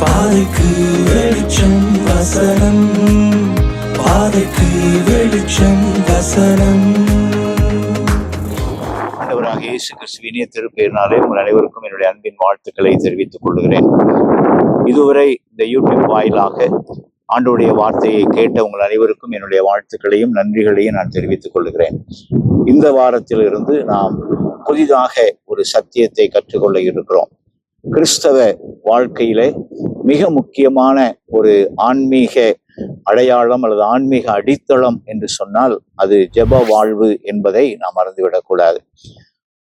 பாதைக்கு வெளிச்சம் வசனம். பாதைக்கு வெளிச்சம் வசனம். ஆண்டவராக இயேசு கிறிஸ்துவினிய திருப்பெயரினாலே உங்கள் அனைவருக்கும் என்னுடைய அன்பின் வாழ்த்துக்களை தெரிவித்துக் கொள்கிறேன். இதுவரை இந்த யூடியூப் வாயிலாக ஆண்டோடைய வார்த்தையை கேட்ட உங்கள் அனைவருக்கும் என்னுடைய வாழ்த்துக்களையும் நன்றிகளையும் நான் தெரிவித்துக் கொள்கிறேன். இந்த வாரத்திலிருந்து நாம் புதிதாக ஒரு சத்தியத்தை கற்றுக்கொள்ள இருக்கிறோம். கிறிஸ்தவ வாழ்க்கையிலே மிக முக்கியமான ஒரு ஆன்மீக அடையாளம் அல்லது ஆன்மீக அடித்தளம் என்று சொன்னால் அது ஜெப வாழ்வு என்பதை நாம் மறந்துவிடக்கூடாது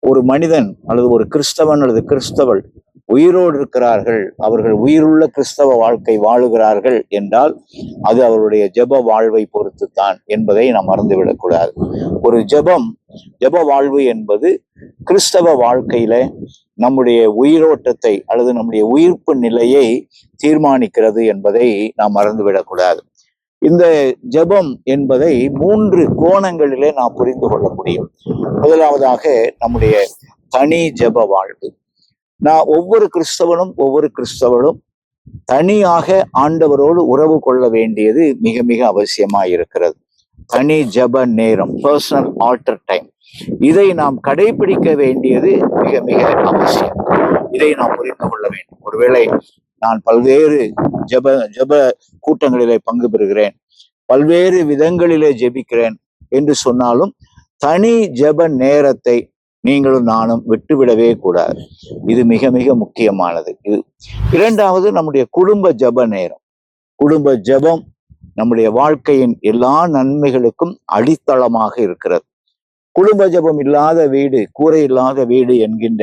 ஒரு மனிதன் அல்லது ஒரு கிறிஸ்தவன் அல்லது கிறிஸ்தவள் உயிரோடு இருக்கிறார்கள் அவர்கள் உயிருள்ள கிறிஸ்தவ வாழ்க்கை வாழுகிறார்கள் என்றால் அது அவருடைய ஜெப வாழ்வை பொறுத்துத்தான் என்பதை நாம் மறந்துவிடக்கூடாது ஒரு ஜெபம் ஜெப வாழ்வு என்பது கிறிஸ்தவ வாழ்க்கையில நம்முடைய உயிரோட்டத்தை அல்லது நம்முடைய உயிர்ப்பு நிலையை தீர்மானிக்கிறது என்பதை நாம் மறந்துவிடக்கூடாது. இந்த ஜெபம் என்பதை மூன்று கோணங்களிலே நாம் புரிந்து கொள்ள முடியும். முதலாவதாக நம்முடைய தனி ஜெப வாழ்வு. நான் ஒவ்வொரு கிறிஸ்தவனும் ஒவ்வொரு கிறிஸ்தவனும் தனியாக ஆண்டவரோடு உறவு கொள்ள வேண்டியது மிக மிக அவசியமா இருக்கிறது தனி ஜெப நேரம் பர்சனல் ஆல்டர் டைம் இதை நாம் கடைபிடிக்க வேண்டியது மிக மிக அவசியம். இதை நாம் புரிந்து கொள்ள வேண்டும். ஒருவேளை நான் பல்வேறு ஜப ஜப கூட்டங்களிலே பங்கு பெறுகிறேன். பல்வேறு விதங்களிலே ஜெபிக்கிறேன் என்று சொன்னாலும் தனி ஜெப நேரத்தை நீங்களும் நானும் விட்டுவிடவே கூடாது. இது மிக மிக முக்கியமானது. இது இரண்டாவது நம்முடைய குடும்ப ஜெப நேரம். குடும்ப ஜெபம் நம்முடைய வாழ்க்கையின் எல்லா நன்மைகளுக்கும் அடித்தளமாக இருக்கிறது. குடும்ப ஜெபம் இல்லாத வீடு கூரை இல்லாத வீடு என்கின்ற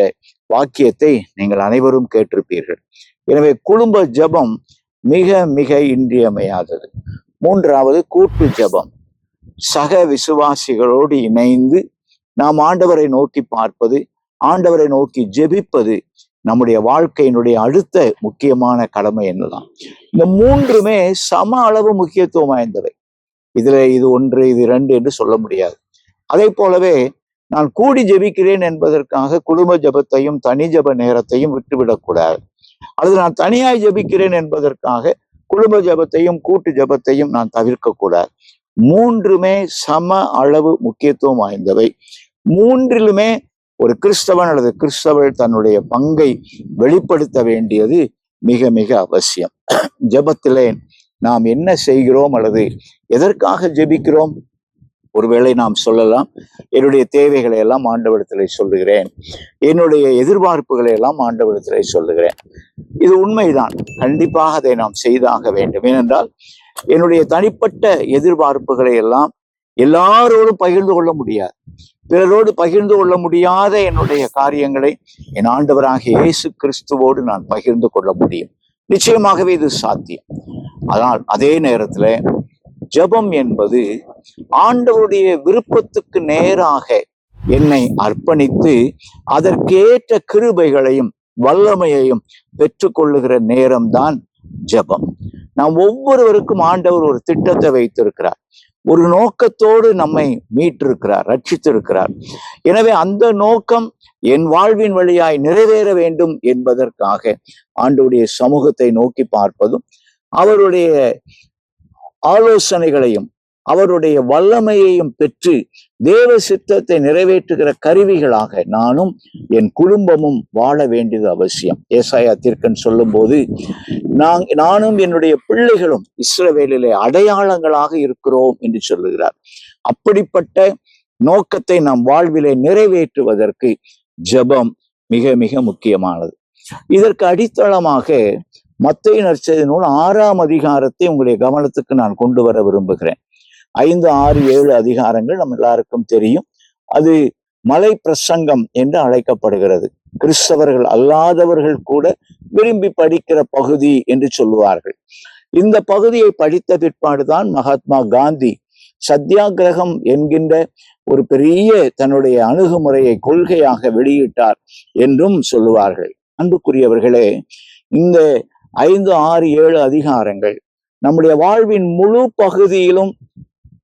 வாக்கியத்தை நீங்கள் அனைவரும் கேட்டிருப்பீர்கள். எனவே குடும்ப ஜெபம் மிக மிக இன்றியமையாதது. மூன்றாவது கூட்டு ஜெபம். சக விசுவாசிகளோடு இணைந்து நாம் ஆண்டவரை நோக்கி பார்ப்பது ஆண்டவரை நோக்கி ஜெபிப்பது நம்முடைய வாழ்க்கையினுடைய அடுத்த முக்கியமான கடமை என்னதான் இந்த மூன்றுமே சம அளவு முக்கியத்துவம் வாய்ந்தவை. இதுல இது ஒன்று இது இரண்டு என்று சொல்ல முடியாது. அதை போலவே நான் கூடி ஜெபிக்கிறேன் என்பதற்காக குடும்ப ஜெபத்தையும் தனி ஜெப நேரத்தையும் விட்டுவிடக்கூடாது. அல்லது நான் தனியாய் ஜெபிக்கிறேன் என்பதற்காக குடும்ப ஜெபத்தையும் கூட்டு ஜெபத்தையும் நான் தவிர்க்க கூடாது மூன்றுமே சம அளவு முக்கியத்துவம் வாய்ந்தவை. மூன்றிலுமே ஒரு கிறிஸ்தவன் அல்லது கிறிஸ்தவள் தன்னுடைய பங்கை வெளிப்படுத்த வேண்டியது மிக மிக அவசியம். ஜெபத்திலே நாம் என்ன செய்கிறோம் அல்லது எதற்காக ஜெபிக்கிறோம்? ஒருவேளை நாம் சொல்லலாம் என்னுடைய தேவைகளை எல்லாம் ஆண்டவரத்தில் சொல்லுகிறேன். என்னுடைய எதிர்பார்ப்புகளை எல்லாம் ஆண்டவரத்தில் சொல்லுகிறேன். இது உண்மைதான். கண்டிப்பாக அதை நாம் செய்தாக வேண்டும். ஏனென்றால் என்னுடைய தனிப்பட்ட எதிர்பார்ப்புகளை எல்லாம் எல்லாரோடும் பகிர்ந்து கொள்ள முடியாது. பிறரோடு பகிர்ந்து கொள்ள முடியாத என்னுடைய காரியங்களை என் ஆண்டவராக இயேசு கிறிஸ்துவோடு நான் பகிர்ந்து கொள்ள முடியும். நிச்சயமாகவே இது சாத்தியம். ஆனால் அதே நேரத்துல ஜெபம் என்பது ஆண்டவருடைய விருப்பத்துக்கு நேராக என்னை அர்ப்பணித்து அதற்கேற்ற கிருபைகளையும் வல்லமையையும் பெற்றுக்கொள்ளுகிற நேரம்தான் ஜெபம். நாம் ஒவ்வொருவருக்கும் ஆண்டவர் ஒரு திட்டத்தை வைத்திருக்கிறார். ஒரு நோக்கத்தோடு நம்மை மீட்டிருக்கிறார் ரட்சித்திருக்கிறார். எனவே அந்த நோக்கம் என் வாழ்வின் வழியாய் நிறைவேற வேண்டும் என்பதற்காக ஆண்டுடைய சமூகத்தை நோக்கி பார்ப்பதும் அவருடைய ஆலோசனைகளையும் அவருடைய வல்லமையையும் பெற்று தேவ சித்தத்தை நிறைவேற்றுகிற கருவிகளாக நானும் என் குடும்பமும் வாழ வேண்டியது அவசியம். ஏசாயா தீர்க்கன் சொல்லும்போது நான் நானும் என்னுடைய பிள்ளைகளும் இஸ்ரவேலிலே அடையாளங்களாக இருக்கிறோம் என்று சொல்லுகிறார். அப்படிப்பட்ட நோக்கத்தை நம் வாழ்விலே நிறைவேற்றுவதற்கு ஜெபம் மிக மிக முக்கியமானது. இதற்கு அடித்தளமாக மத்திய நற்செய்தி நூல் ஆறாம் அதிகாரத்தை உங்களுடைய கவனத்துக்கு நான் கொண்டு வர விரும்புகிறேன். ஐந்து ஆறு ஏழு அதிகாரங்கள் நம்ம எல்லாருக்கும் தெரியும். அது மலை பிரசங்கம் என்று அழைக்கப்படுகிறது. கிறிஸ்தவர்கள் அல்லாதவர்கள் கூட விரும்பி படிக்கிற பகுதி என்று சொல்லுவார்கள். இந்த பகுதியை படித்த பிற்பாடுதான் மகாத்மா காந்தி சத்தியாகிரகம் என்கின்ற ஒரு பெரிய தன்னுடைய அணுகுமுறையை கொள்கையாக வெளியிட்டார் என்றும் சொல்லுவார்கள். அன்புக்குரியவர்களே இந்த ஐந்து ஆறு ஏழு அதிகாரங்கள் நம்முடைய வாழ்வின் முழு பகுதியிலும்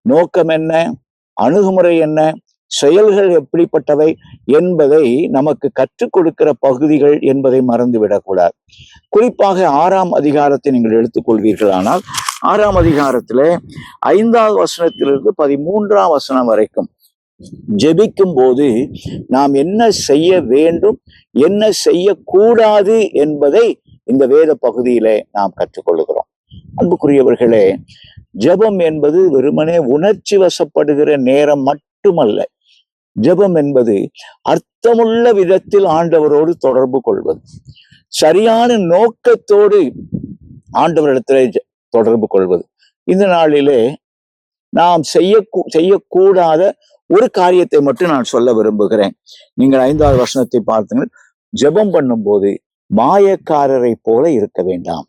நோக்கம் என்ன? அணுகுமுறை என்ன? செயல்கள் எப்படிப்பட்டவை என்பதை நமக்கு கற்றுக் கொடுக்கிற பகுதிகள் என்பதை மறந்துவிடக்கூடாது குறிப்பாக ஆறாம் அதிகாரத்தை நீங்கள் எடுத்துக்கொள்வீர்களானால் ஆறாம் அதிகாரத்திலே ஐந்தாவது வசனத்திலிருந்து பதிமூன்றாம் வசனம் வரைக்கும் ஜெபிக்கும் போது நாம் என்ன செய்ய வேண்டும் என்ன செய்யக்கூடாது என்பதை இந்த வேத பகுதியிலே நாம் கற்றுக்கொள்கிறோம் அன்புக்குரியவர்களே ஜெபம் என்பது வெறுமனே உணர்ச்சி வசப்படுகிற நேரம் மட்டுமல்ல. ஜெபம் என்பது அர்த்தமுள்ள விதத்தில் ஆண்டவரோடு தொடர்பு கொள்வது. சரியான நோக்கத்தோடு ஆண்டவரிடத்திலே தொடர்பு கொள்வது. இந்த நாளிலே நாம் செய்ய செய்யக்கூடாத ஒரு காரியத்தை மட்டும் நான் சொல்ல விரும்புகிறேன். நீங்கள் ஐந்தாவது வசனத்தை பார்த்தீங்கன்னா ஜெபம் பண்ணும்போது மாயக்காரரை போல இருக்க வேண்டாம்.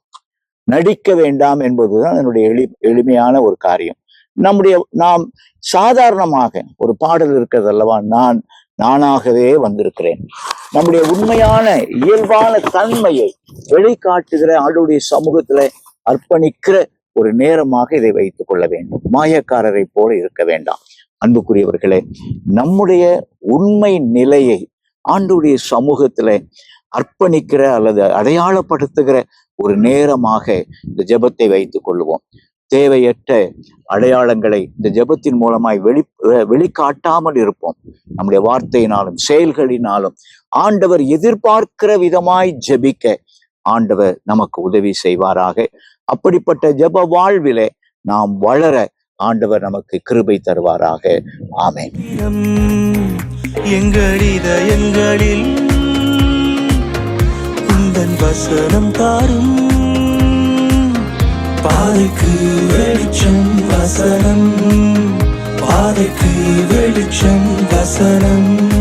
நடிக்க வேண்டாம் என்பதுதான் என்னுடைய எளி எளிமையான ஒரு காரியம். நம்முடைய நாம் சாதாரணமாக ஒரு பாடல் இருக்கிறது அல்லவா நான் நானாகவே வந்திருக்கிறேன். நம்முடைய உண்மையான இயல்பான தன்மையை வெளிக்காட்டுகிற ஆளுடைய சமூகத்துல அர்ப்பணிக்கிற ஒரு நேரமாக இதை வைத்துக் கொள்ள வேண்டும். மாயக்காரரை போல இருக்க வேண்டாம். அன்புக்குரியவர்களே நம்முடைய உண்மை நிலையை ஆண்டுடைய சமூகத்துல அர்ப்பணிக்கிற அல்லது அடையாளப்படுத்துகிற ஒரு நேரமாக இந்த ஜெபத்தை வைத்துக் கொள்வோம். தேவையற்ற அடையாளங்களை இந்த ஜெபத்தின் மூலமாய் வெளி வெளிக்காட்டாமல் இருப்போம். நம்முடைய வார்த்தையினாலும் செயல்களினாலும் ஆண்டவர் எதிர்பார்க்கிற விதமாய் ஜெபிக்க ஆண்டவர் நமக்கு உதவி செய்வாராக. அப்படிப்பட்ட ஜெப வாழ்விலே நாம் வளர ஆண்டவர் நமக்கு கிருபை தருவாராக. ஆமென். எங்கள் இதயங்களில் தன் வசனம் தாரும். பாதைக்கு வெளிச்சம் வசனம். பாதைக்கு வெளிச்சம் வசனம்.